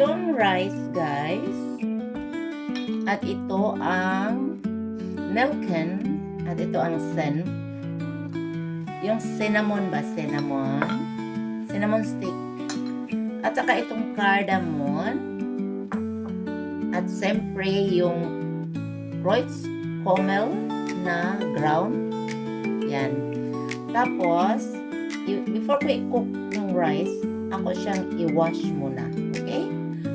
Itong rice, guys, at ito ang nelken, at ito ang sen. Yung cinnamon ba? Cinnamon. Cinnamon stick. At saka itong cardamom. At siyempre yung Kreuz Kommel na ground. Yan. Tapos, before ko i-cook yung rice, ako siyang i-wash muna. Okay?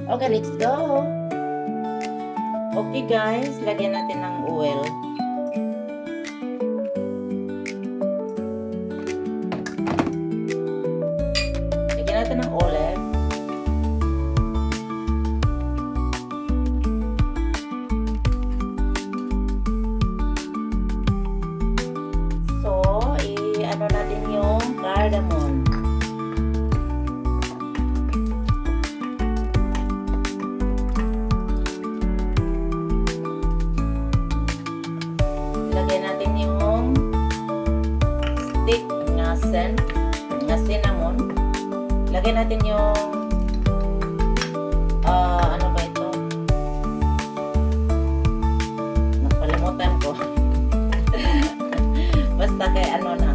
Okay, let's go! Okay guys, lagyan natin ng oil. Lagyan natin ng olive. Stick na cinnamon. Ilagay natin yung ah ano ba ito? Nakalimutan ko. Basta kay ano na.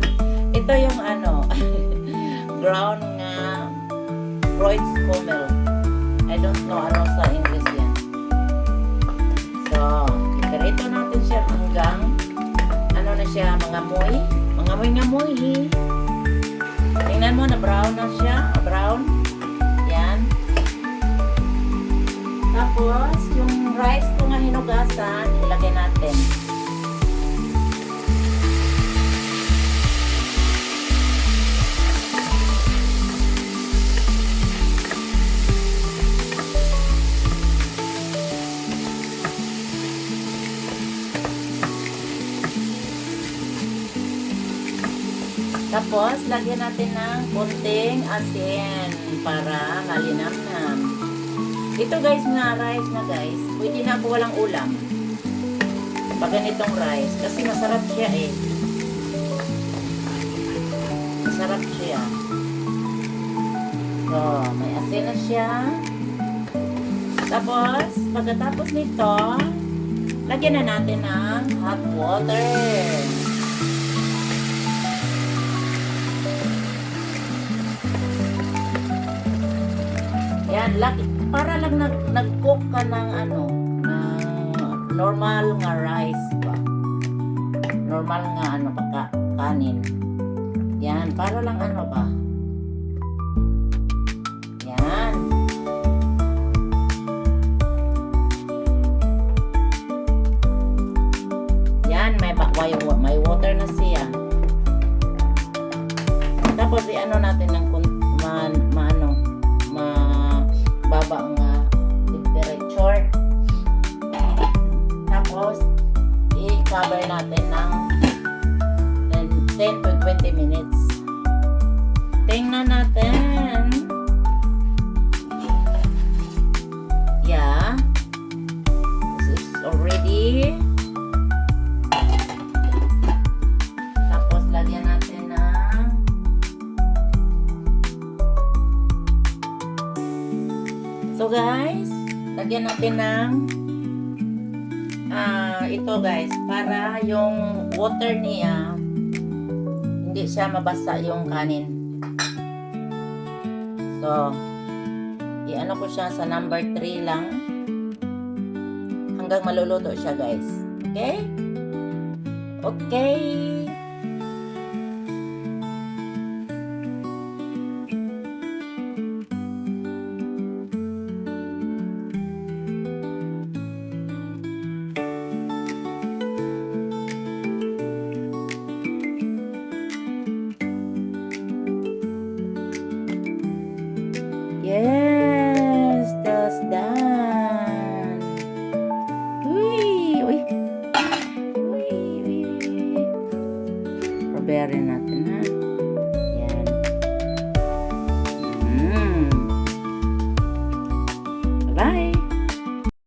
Ito yung ano, ground nga Kreuzkommel. I don't know ano sa English yan. So, ikarito natin siya hanggang ano na siya, mga moy. Mga moy nga moy. Tingnan mo na brown na siya. Brown. Tapos, lagyan natin ng konting asin para malinamnam. Ito guys nga, rice na guys. Pwede na ako walang ulam. Pag ganitong rice. Kasi masarap siya eh. Masarap siya. So, may asin na siya. Tapos, pagkatapos nito, lagyan na natin ng hot water. Laki, para lang nag, nag-cook ka ng ano, ng normal nga rice ba. Normal nga ano pa, ka, kanin. Yan, para lang ano ba. Yan. Yan, may, ba- may, may water na siya. Tapos, i-ano natin ng Tingnan natin. Yeah. This is already. Tapos, lagyan natin ng So guys, lagyan natin ng ah ito guys, para yung water niya hindi siya mabasa yung kanin. So, i-ano ko siya sa number 3 lang hanggang maluluto siya guys. Okay? Okay. babayaran natin ha.